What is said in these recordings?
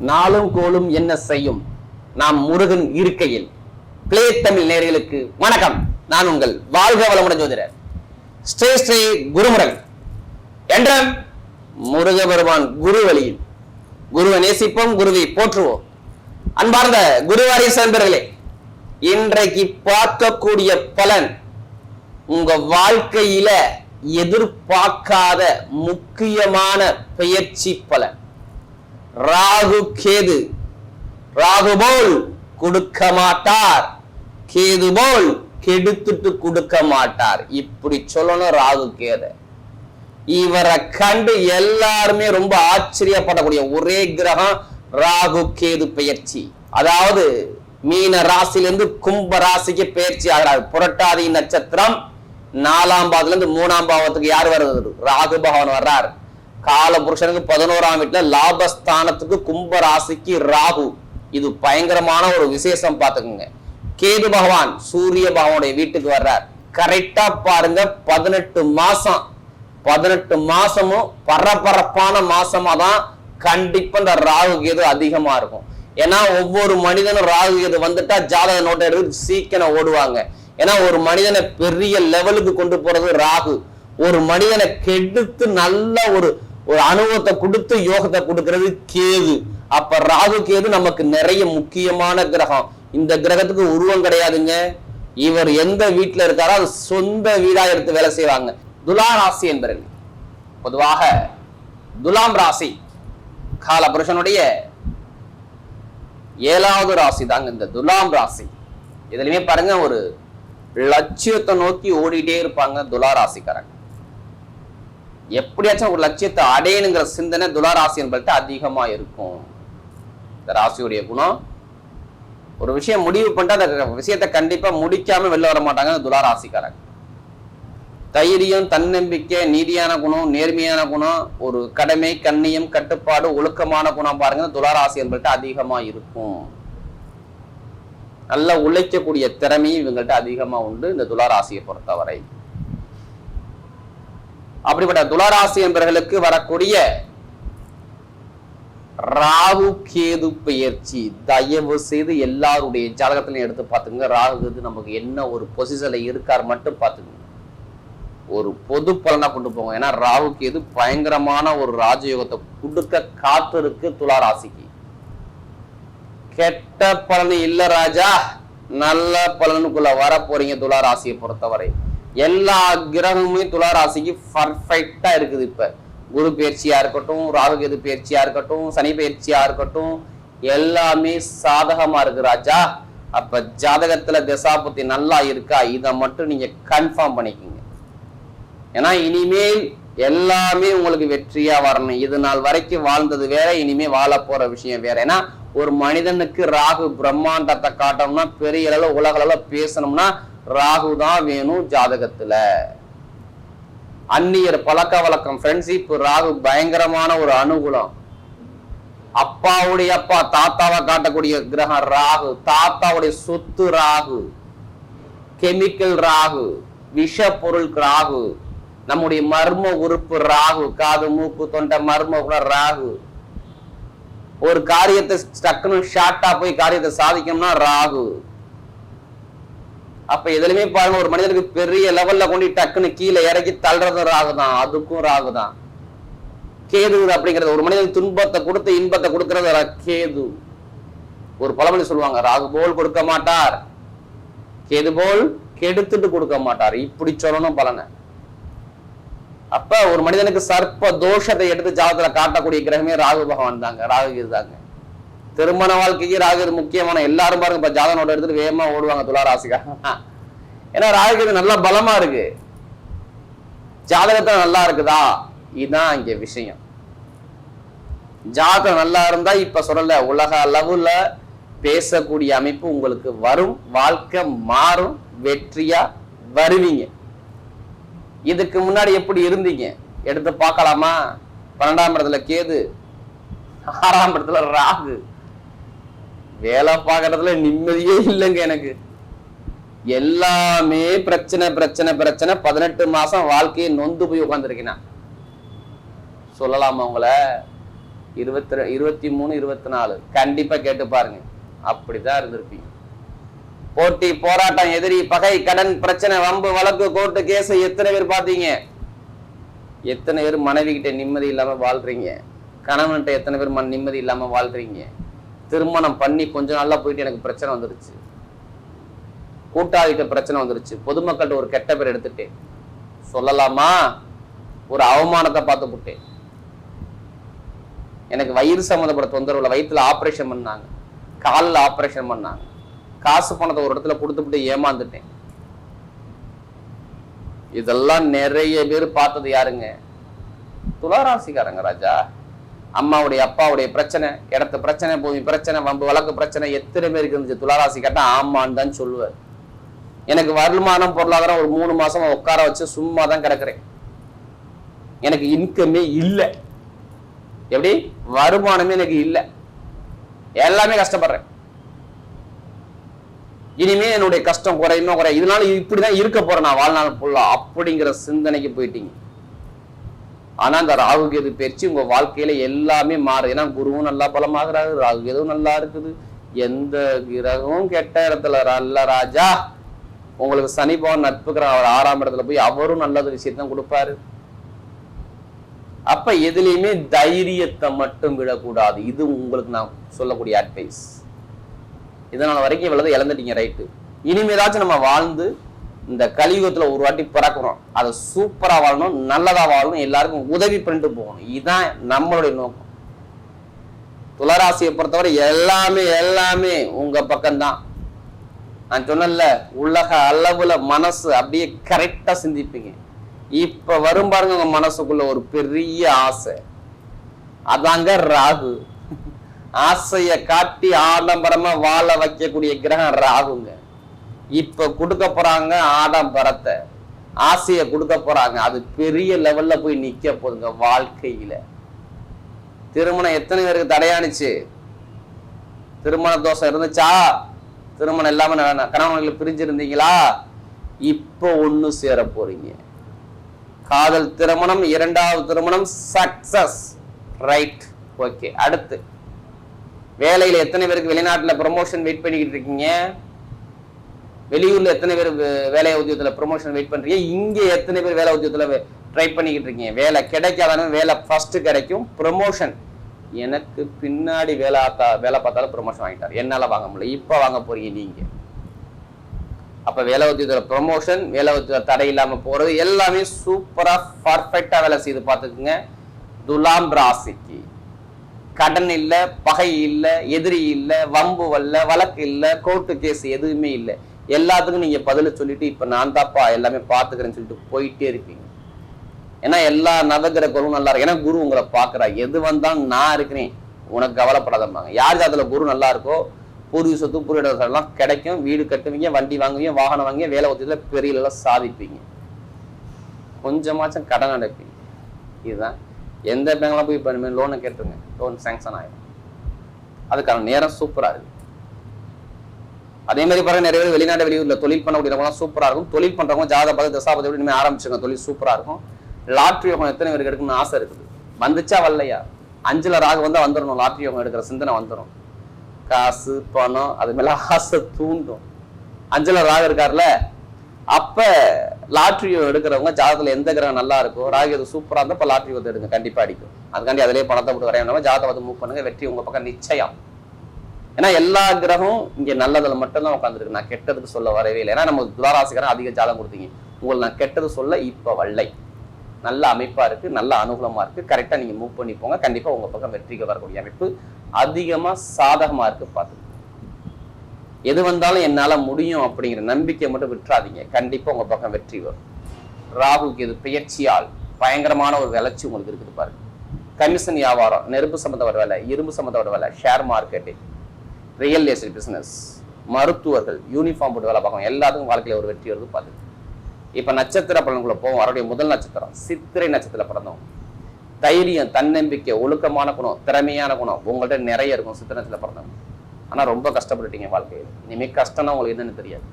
நாளும் கோலும் என்ன செய்யும்? நாம் முருகன் இருக்கையில். பிளே தமிழ் நேர்களுக்கு வணக்கம். நான் உங்கள் வாழ்க வளமுடன் ஜோதிடர். ஸ்ரீ ஸ்ரீ குருமுரல் என்ற முருக பெருமான் குரு வழியில் குருவை நேசிப்போம் குருவை போற்றுவோம். அன்பார்ந்த குருவாரி சேர்ந்தர்களே இன்றைக்கு பார்க்கக்கூடிய பலன் உங்க வாழ்க்கையில எதிர்பார்க்காத முக்கியமான பெயர்ச்சி பலன். ராகு கேது. ராகு போல் கொடுக்க மாட்டார். கேது போல் கெடுத்துட்டு கொடுக்க மாட்டார். இப்படி சொல்லணும் ராகு கேது. இவரை கண்டு எல்லாருமே ரொம்ப ஆச்சரியப்படக்கூடிய ஒரே கிரகம் ராகு கேது பெயர்ச்சி அதாவது மீன ராசியிலிருந்து கும்ப ராசிக்கு பெயர்ச்சி ஆகிறார். புரட்டாதி நட்சத்திரம் நாலாம் பாவத்துல இருந்து மூணாம் பாவத்துக்கு யார் வருது ராகு பகவான் வர்றார். கால புருஷனுக்கு பதினோராம் வீட்டுல லாபஸ்தானத்துக்கு கும்ப ராசிக்கு ராகு. இது பயங்கரமான ஒரு விசேஷம் பார்த்துக்குங்க. கேது பகவான் சூரிய பகவானுடைய வீட்டுக்கு வர்றார். கரெக்டா பாருங்க பதினெட்டு மாசம். பதினெட்டு மாசமும் பரபரப்பான மாசமா தான் கண்டிப்பா இந்த ராகு கேது அதிகமா இருக்கும். ஏன்னா ஒவ்வொரு மனிதனும் ராகு கேது வந்துட்டா ஜாதக நோட்டை எடுத்து சீக்கிரம் ஓடுவாங்க. ஏன்னா ஒரு மனிதனை பெரிய லெவலுக்கு கொண்டு போறது ராகு. ஒரு மனிதனை கெடுத்து நல்ல ஒரு ஒரு அனுபவத்தை கொடுத்து யோகத்தை கொடுக்கிறது கேது. அப்ப ராகு கேது நமக்கு நிறைய முக்கியமான கிரகம். இந்த கிரகத்துக்கு உருவம் கிடையாதுங்க. இவர் எந்த வீட்டுல இருக்காரோ அது சொந்த வீடா எடுத்து வேலை செய்வாங்க. துலா ராசி என்பர்கள். பொதுவாக துலாம் ராசி கால புருஷனுடைய ஏழாவது ராசி தாங்க இந்த துலாம் ராசி. இதுலயுமே பாருங்க ஒரு லட்சியத்தை நோக்கி ஓடிட்டே இருப்பாங்க துலா ராசிக்காரங்க. எப்படியாச்சும் ஒரு லட்சியத்தை அடையணுங்கிற சிந்தனை துளாராசி என்பது அதிகமா இருக்கும் இந்த ராசியுடைய குணம் ஒரு விஷயம் முடிவு பண்ணிட்டு அந்த விஷயத்தை கண்டிப்பா முடிக்காம வெளில வர மாட்டாங்க இந்த தைரியம் தன்னம்பிக்கை நீதியான குணம் நேர்மையான குணம் ஒரு கடமை கண்ணியம் கட்டுப்பாடு ஒழுக்கமான குணம் பாருங்க துளாராசி என்பது அதிகமா இருக்கும் நல்லா உழைக்கக்கூடிய திறமையும் இவங்கள்ட்ட அதிகமா உண்டு இந்த துளாராசியை பொறுத்தவரை. அப்படிப்பட்ட துளராசி என்பர்களுக்கு வரக்கூடிய ராகு கேது பெயர்ச்சி தயவு செய்து எல்லாருடைய ஜாதகத்திலையும் எடுத்து பார்த்துங்க ராகு கேது நமக்கு என்ன ஒரு பொசிஷன்ல இருக்கார் மட்டும் பார்த்துக்கோங்க. ஒரு பொது பலனா கொண்டு போங்க. ஏன்னா ராகு கேது பயங்கரமான ஒரு ராஜயோகத்தை கொடுக்க காத்திருக்கு துலா ராசிக்கு கெட்ட பலன் இல்ல ராஜா. நல்ல பலனுக்குள்ள வர போறீங்க துலா ராசியை பொறுத்தவரை. எல்லா கிரகமுமே துளாராசிக்கு பர்ஃபெக்டா இருக்குது இப்ப. குரு பயிற்சியா இருக்கட்டும் ராகுகேது பயிற்சியா இருக்கட்டும் சனி பயிற்சியா இருக்கட்டும் எல்லாமே சாதகமா இருக்கு ராஜா. அப்ப ஜாதகத்துல திசாபுத்தி நல்லா இருக்கா? இதை மட்டும் நீங்க கன்ஃபார்ம் பண்ணிக்கோங்க. ஏன்னா இனிமேல் எல்லாமே உங்களுக்கு வெற்றியா வரணும். இது நாள் வரைக்கும் வாழ்ந்தது வேற இனிமே வாழ போற விஷயம் வேற. ஏன்னா ஒரு மனிதனுக்கு ராகு பிரம்மாண்டத்தை காட்டணும்னா பெரிய அளவு உலக அளவுல பேசணும்னா ராகு தான் வேணும் ஜாதகத்துல. அந்நியர் பழக்க வழக்கம் ஃப்ரெண்ட்ஷிப் ராகு பயங்கரமான ஒரு அனுகூலம். அப்பாவுடைய அப்பா தாத்தாவை காட்டக்கூடிய கிரகம் ராகு தாத்தாவுடைய சொத்து ராகு கெமிக்கல் ராகு விஷ பொருள் ராகு நம்முடைய மர்ம உறுப்பு ராகு காது மூக்கு தொண்டை மர்ம கூட ராகு. ஒரு காரியத்தை டக்குன்னு ஷார்ட்டா போய் காரியத்தை சாதிக்கணும்னா ராகு. அப்ப எதுலையுமே பாருங்க ஒரு மனிதனுக்கு பெரிய லெவல்ல கொண்டு டக்குன்னு கீழே இறக்கி தள்ளுறதும் ராகு தான் அதுக்கும் ராகு தான் கேது அப்படிங்கிறது ஒரு மனிதனுக்கு துன்பத்தை கொடுத்து இன்பத்தை கொடுக்கறது ரா- கேது. ஒரு பழமொழி சொல்லுவாங்க ராகு போல் கொடுக்க மாட்டார். கேது போல் கெடுத்துட்டு கொடுக்க மாட்டார். இப்படி சொல்லணும் பலனை. அப்ப ஒரு மனிதனுக்கு சர்ப்ப தோஷத்தை எடுத்து ஜாதகத்துல காட்டக்கூடிய கிரகமே ராகு பகவான் தாங்க ராகு கேது தாங்க. திருமண வாழ்க்கைக்கு ராகு முக்கியமான எல்லாரும் பாருங்க. இப்ப ஜாதனோட எடுத்துட்டு வேகமா ஓடுவாங்க துலா ராசிக்கா. ஏன்னா ராகு கேது நல்லா பலமா இருக்கு. ஜாதகத்துல நல்லா இருக்குதா? இதுதான் இங்க விஷயம். ஜாதகம் நல்லா இருந்தா இப்ப சொல்லல உலக அளவுல பேசக்கூடிய அமைப்பு உங்களுக்கு வரும் வாழ்க்கை மாறும் வெற்றியா வருவீங்க. இதுக்கு முன்னாடி எப்படி இருந்தீங்க? எடுத்து பார்க்கலாமா? பன்னெண்டாம் இடத்துல கேது ஆறாம் இடத்துல ராகு. வேலை பார்க்கறதுல நிம்மதியே இல்லைங்க எனக்கு. எல்லாமே பிரச்சனை பிரச்சனை பிரச்சனை. பதினெட்டு மாசம் வாழ்க்கையை நொந்து போய் உட்காந்துருக்கேனா சொல்லலாமா உங்களை? இருபத்தி இருபத்தி மூணு இருபத்தி நாலு. கண்டிப்பா கேட்டு பாருங்க. அப்படிதான் இருந்திருப்பீங்க. போட்டி போராட்டம் எதிரி பகை கடன் பிரச்சனை வம்பு வழக்கு கோர்ட்டு கேஸ் எத்தனை பேர் பாத்தீங்க? எத்தனை பேர் மனைவி கிட்ட நிம்மதி இல்லாம வாழ்றீங்க? கணவன்கிட்ட எத்தனை பேர் நிம்மதி இல்லாம வாழ்றீங்க? திருமணம் பண்ணி கொஞ்ச நாளாக போயிட்டு எனக்கு பிரச்சனை வந்துருச்சு. கூட்டாளிகிட்ட பிரச்சனை வந்துருச்சு. பொதுமக்கள்கிட்ட ஒரு கெட்ட பேர் எடுத்துட்டேன். சொல்லலாமா? ஒரு அவமானத்தை பார்த்து போட்டேன் எனக்கு வயிறு சம்மந்தப்பட்ட தொந்தரவுல வயிற்றுல ஆப்ரேஷன் பண்ணாங்க. காலில் ஆப்ரேஷன் பண்ணாங்க. காசு பணத்தை ஒரு இடத்துல கொடுத்துட்டு ஏமாந்துட்டேன். இதெல்லாம் நிறைய பேர் பார்த்தது யாருங்க? துளாராசிக்காரங்க ராஜா. அம்மாவுடைய அப்பாவுடைய பிரச்சனை இடத்து பிரச்சனை பூமி பிரச்சனை வம்பு வழக்கு பிரச்சனை எத்தனை பேருக்கு இருந்துச்சு? துளாராசி கேட்டால் ஆமான்னு தான் சொல்லுவார். எனக்கு வருமானம் பொருளாதாரம் ஒரு மூணு மாசமா உட்கார வச்சு சும்மா தான் கிடக்குறேன். எனக்கு இன்கமே இல்லை. எப்படி? வருமானமே எனக்கு இல்லை. எல்லாமே கஷ்டப்படுறேன். இனிமே என்னுடைய கஷ்டம் குறையுமோ குறையும் இதனால இப்படிதான் இருக்க போறேன் நான் வாழ்நாள் ஃபுல்லா அப்படிங்கிற சிந்தனைக்கு போயிட்டீங்க. ஆனா அந்த ராகு கேது பயிற்சி உங்க வாழ்க்கையில எல்லாமே மாறுது. ஏன்னா குருவும் நல்லா பலமாகிறாரு ராகு கேதுவும் நல்லா இருக்குது. எந்த கிரகமும் கெட்ட இடத்துல அல்ல ராஜா. உங்களுக்கு சனி பவன் நட்புக்கிற அவர் ஆறாம் இடத்துல போய் அவரும் நல்லது விஷயத்தான் கொடுப்பாரு. அப்ப எதுலையுமே தைரியத்தை மட்டும் விடக்கூடாது. இது உங்களுக்கு நான் சொல்லக்கூடிய அட்வைஸ் இதனால வரைக்கும் இவ்வளவு இழந்துட்டீங்க ரைட்டு இனிமேதாச்சும் நம்ம வாழ்ந்து இந்த கலியுகத்தில் ஒரு வாட்டி பிறக்கிறோம் அதை சூப்பராக வாழணும் நல்லதாக வாழணும் எல்லாருக்கும் உதவி பண்ணிட்டு போகணும். இதுதான் நம்மளுடைய நோக்கம். துளராசியை பொறுத்தவரை எல்லாமே எல்லாமே உங்கள் பக்கம்தான். நான் சொன்னேன்ல உலக அளவில் மனசு அப்படியே கரெக்டாக சிந்திப்பீங்க. இப்போ வரும் பாருங்க உங்கள் மனசுக்குள்ள ஒரு பெரிய ஆசை. அதாங்க ராகு. ஆசையை காட்டி ஆடம்பரமாக வாழ வைக்கக்கூடிய கிரகம் ராகுங்க. இப்ப கொடுக்க போறாங்க ஆடம்பரத்தை ஆசைய கொடுக்க போறாங்க. அது பெரிய லெவல்ல போய் நிக்க போதுங்க வாழ்க்கையில. திருமணம் எத்தனை பேருக்கு தடையானுச்சு? திருமண தோஷம் இருந்துச்சா? திருமணம் இல்லாம ந- கணவன்கள் பிரிஞ்சிருந்தீங்களா? இப்போ ஒண்ணு சேர போறீங்க. காதல் திருமணம் இரண்டாவது திருமணம் சக்சஸ் ரைட் ஓகே அடுத்து. வேலையில எத்தனை பேருக்கு வெளிநாட்டுல ப்ரமோஷன் வெயிட் பண்ணிக்கிட்டு இருக்கீங்க? வெளியூர்ல எத்தனை பேர் வேலை உத்தியோகத்துல ப்ரமோஷன் வெயிட் பண்றீங்க? இங்க எத்தனை பேர் வேலை உத்தியோகத்துல ட்ரை பண்ணிக்கிட்டு இருக்கீங்க? வேலை கிடைக்காதானு வேலை ஃபர்ஸ்ட் கிடைக்கும் ப்ரொமோஷன் எனக்கு பின்னாடி வேலை ஆத்தா வேலை பார்த்தாலும் ப்ரொமோஷன் வாங்கிட்டார். என்னால வாங்க முடியல. இப்ப வாங்க போறீங்க நீங்க. அப்ப வேலை உத்தியோகத்துல ப்ரொமோஷன் வேலை உத்தியோக தடை இல்லாம போறது எல்லாமே சூப்பரா பர்ஃபெக்டா வேலை செய்து பார்த்துக்குங்க. துலாம் ராசிக்கு. கடன் இல்லை பகை இல்லை எதிரி இல்லை வம்பு வல்ல வழக்கு இல்லை கோர்ட்டு கேஸ் எதுவுமே இல்லை. எல்லாத்துக்கும் நீங்க பதில சொல்லிட்டு இப்ப நான் தாப்பா எல்லாமே பாத்துக்கிறேன்னு சொல்லிட்டு போயிட்டே இருப்பீங்க. ஏன்னா எல்லா நவகிரகங்களும் நல்லா இருக்கு. ஏன்னா குரு உங்களை பாக்குறா. எது வந்தாலும் நான் இருக்கிறேன். உனக்கு கவலைப்படாதம்பாங்க. யார் அதுல குரு நல்லா இருக்கோ பூர்வீக சொத்து பூர்வீக கிடைக்கும். வீடு கட்டுவீங்க வண்டி வாங்குவீங்க வாகனம் வாங்குவீங்க வேலை ஒத்தியத்துல பெரிய சாதிப்பீங்க. கொஞ்சமாச்சும் கடன் அடைப்பீங்க. இதுதான். எந்த பேங்க்லாம் போய் பண்ணுமே லோனை கேட்டுருங்க. லோன் சேங்ஷன் ஆயிடும். அதுக்கான நேரம் சூப்பராக இருக்கு. அதே மாதிரி பாருங்க நிறைய பேர் வெளிநாடு வெளியூர்ல தொழில் பண்ணக்கூடியவங்க சூப்பரா இருக்கும். தொழில் பண்றவங்க ஜாத பார்த்து தசாபதி இனிமே ஆரம்பிச்சுங்க தொழில் சூப்பரா இருக்கும். லாட்ரி யோகம் எத்தனை பேருக்கு எடுக்கணும்னு ஆசை இருக்குது? வந்துச்சா வரலையா? அஞ்சுல ராகு வந்தா வந்துடணும் லாட்ரி யோகம் எடுக்கிற சிந்தனை வந்துடும் காசு பணம் அது மேல ஆசை தூண்டும். அஞ்சுல ராக இருக்கார்ல? அப்ப லாட்ரியோ எடுக்கிறவங்க ஜாதகத்துல எந்த கிரகம் நல்லா இருக்கும் ராகு அது சூப்பரா இருந்தா இப்ப லாட்ரி வந்து எடுங்க. கண்டிப்பா அடிக்கும். அதுக்காண்டி அதிலே பணத்தை போட்டு வரையாம ஜாதகம் வந்து மூவ் பண்ணுங்க. வெற்றி உங்க பக்கம் நிச்சயம். ஏன்னா எல்லா கிரகம் இங்க நல்லதுல மட்டும்தான் உட்காந்துருக்கு நான் கெட்டதுக்கு சொல்ல வரவே இல்லை. ஏன்னா நம்ம துளாராசிக்காரன் அதிக ஜாதகம் கொடுத்தீங்க. உங்களுக்கு நான் கெட்டது சொல்ல இப்ப வல்லை நல்ல அமைப்பா இருக்கு நல்ல அனுகூலமா இருக்கு. கரெக்டா நீங்க மூவ் பண்ணி போங்க. கண்டிப்பா உங்க பக்கம் வெற்றிக்கு வரக்கூடிய அமைப்பு அதிகமா சாதகமா இருக்கு பார்த்து எது வந்தாலும் என்னால முடியும் அப்படிங்கிற நம்பிக்கையை மட்டும் விட்டுறாதீங்க. கண்டிப்பா உங்க பக்கம் வெற்றி வரும். ராகுக்கு இது பெயர்ச்சியால் பயங்கரமான ஒரு விளைச்சி உங்களுக்கு இருக்குது பாருங்க. கமிஷன் வியாபாரம் நெருப்பு சம்மந்தப்பட்ட வேலை இரும்பு சம்மந்தப்பட்ட வேலை share market real estate business மருத்துவர்கள் யூனிஃபார்ம் போட்டு வேலை பார்க்கணும். எல்லாத்துக்கும் வாழ்க்கையில் ஒரு வெற்றி வருது பார்த்து இப்போ நட்சத்திர பலன்குள்ள போவோம். வரக்கூடிய முதல் நட்சத்திரம் சித்திரை நட்சத்திர பிறந்தவங்க தைரியம் தன்னம்பிக்கை ஒழுக்கமான குணம் திறமையான குணம் உங்கள்கிட்ட நிறைய இருக்கும் சித்திரை நட்சத்திரத்துல பிறந்தவங்க ஆனால் ரொம்ப கஷ்டப்பட்டுட்டீங்க வாழ்க்கையில். இனிமேல் கஷ்டம்னா உங்களுக்கு என்னன்னு தெரியாது.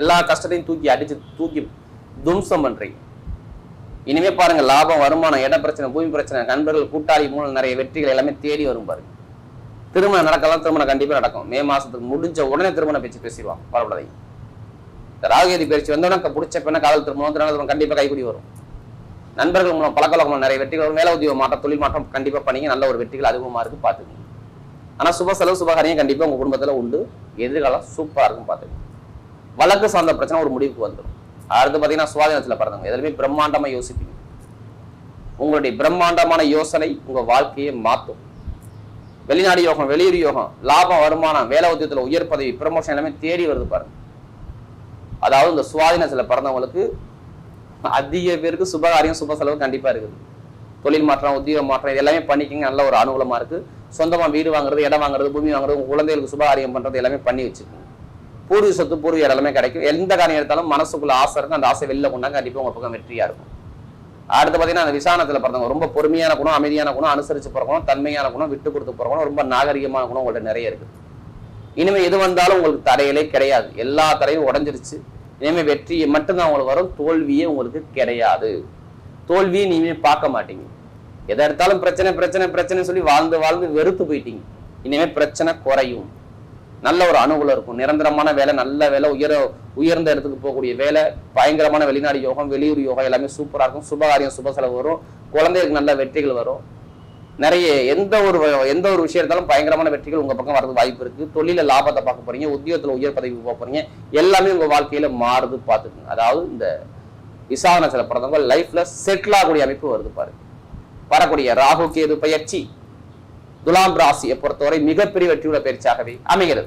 எல்லா கஷ்டத்தையும் தூக்கி அடித்து தூக்கி தும்சம் பண்ணுறீங்க இனிமேல் பாருங்கள் லாபம் வருமானம் இட பிரச்சனை பூமி பிரச்சனை நண்பர்கள் கூட்டாளி மூலம் நிறைய வெற்றிகள் எல்லாமே தேடி வரும் பாருங்கள் திருமணம் நடக்கலாம் திருமணம் கண்டிப்பாக நடக்கும். மே மாதத்துக்கு முடிஞ்ச உடனே திருமணம் பேச்சு பேசிடுவாங்க வரப்படாதீங்க இந்த ராகுகேதி பயிற்சி வந்தோடனே பிடிச்ச பெண்ணை காதல் திருமணம் திருமணம் கண்டிப்பாக கைக்குடி வரும். நண்பர்கள் மூலம் பழக்கவழக்கம் நிறைய வெற்றிகள் வரும். வேலை உத்தியோக மாற்றம் தொழில் மாற்றம் கண்டிப்பாக பண்ணீங்க. நல்ல ஒரு வெற்றிகள் அதிகமாக இருக்கு பார்த்துக்கோங்க. ஆனால் சுப செலவு சுபகாரியம் கண்டிப்பாக உங்கள் குடும்பத்தில் உண்டு. எதிர்காலம் சூப்பராக இருக்கும் பார்த்துக்கோங்க. வழக்கு சார்ந்த பிரச்சனை ஒரு முடிவுக்கு வந்துடும். அடுத்து பார்த்தீங்கன்னா சுவாதீனத்தில் பிறந்தவங்க. எதுலையுமே பிரம்மாண்டமாக யோசிப்பீங்க. உங்களுடைய பிரம்மாண்டமான யோசனை உங்கள் வாழ்க்கையை மாற்றும் வெளிநாடு யோகம் வெளியூர் யோகம் லாபம் வருமானம் வேலை உத்தியத்தில் உயர் பதவி ப்ரமோஷன் எல்லாமே தேடி வருது பாருங்க. அதாவது இந்த சுவாதினத்தில் பிறந்தவங்களுக்கு அதிக பேருக்கு சுபகாரியம் சுப செலவு கண்டிப்பாக இருக்குது. தொழில் மாற்றம் உத்தியோக மாற்றம் இது எல்லாமே பண்ணிக்கிங்க நல்ல ஒரு அனுகூலமாக இருக்குது சொந்தமாக வீடு வாங்குறது இடம் வாங்குறது பூமி வாங்குறது குழந்தைகளுக்கு சுபகாரியம் பண்ணுறது எல்லாமே பண்ணி வச்சுக்கோங்க பூர்வீக சொத்து பூர்வீக எல்லாமே கிடைக்கும். எந்த காரியம் எடுத்தாலும் மனசுக்குள்ள ஆசை இருக்கும். அந்த ஆசை வெளில கொண்டாங்க கண்டிப்பாக உங்கள் பக்கம் வெற்றியாக இருக்கும். அடுத்து பாத்தீங்கன்னா அந்த விசாரணத்துல பிறந்தவங்க ரொம்ப பொறுமையான குணம் அமைதியான குணம் அனுசரிச்சு பிறக்கணும் தன்மையான குணம் விட்டு கொடுத்து பிறக்கணும் ரொம்ப நாகரிகமான குணம் உங்கள்கிட்ட நிறைய இருக்கு. இனிமே எது வந்தாலும் உங்களுக்கு தடையிலே கிடையாது. எல்லா தடையும் உடஞ்சிருச்சு. இனிமே வெற்றி மட்டும்தான் உங்களுக்கு வரும். தோல்வியே உங்களுக்கு கிடையாது. தோல்வியை இனிமேல் பார்க்க மாட்டீங்க. எதை எடுத்தாலும் பிரச்சனை பிரச்சனை பிரச்சனை சொல்லி வாழ்ந்து வாழ்ந்து வெறுத்து போயிட்டீங்க. இனிமே பிரச்சனை குறையும். நல்ல ஒரு அணுகுல இருக்கும். நிரந்தரமான வேலை நல்ல வேலை உயர உயர்ந்த இடத்துக்கு போகக்கூடிய வேலை பயங்கரமான வெளிநாடு யோகம் வெளியூர் யோகம் எல்லாமே சூப்பராக இருக்கும். சுபகாரியம் சுப செலவு வரும். குழந்தைகளுக்கு நல்ல வெற்றிகள் வரும். நிறைய எந்த ஒரு எந்த ஒரு விஷயம் இருந்தாலும் பயங்கரமான வெற்றிகள் உங்கள் பக்கம் வரது வாய்ப்பு இருக்குது தொழிலில் லாபத்தை பார்க்க போறீங்க உத்தியோகத்தில் உயர் பதவிக்கு போக போகிறீங்க எல்லாமே உங்கள் வாழ்க்கையில் மாறுது பார்த்துக்குங்க. அதாவது இந்த விசாரணை சில பிறந்தவங்க லைஃப்ல செட்டில் ஆகக்கூடிய அமைப்பு வருது பாரு. வரக்கூடிய ராகு கேது பயிற்சி துலாம் ராசியை பொறுத்தவரை மிகப்பெரிய வெற்றியுள்ள பயிற்சியாகவே அமைகிறது.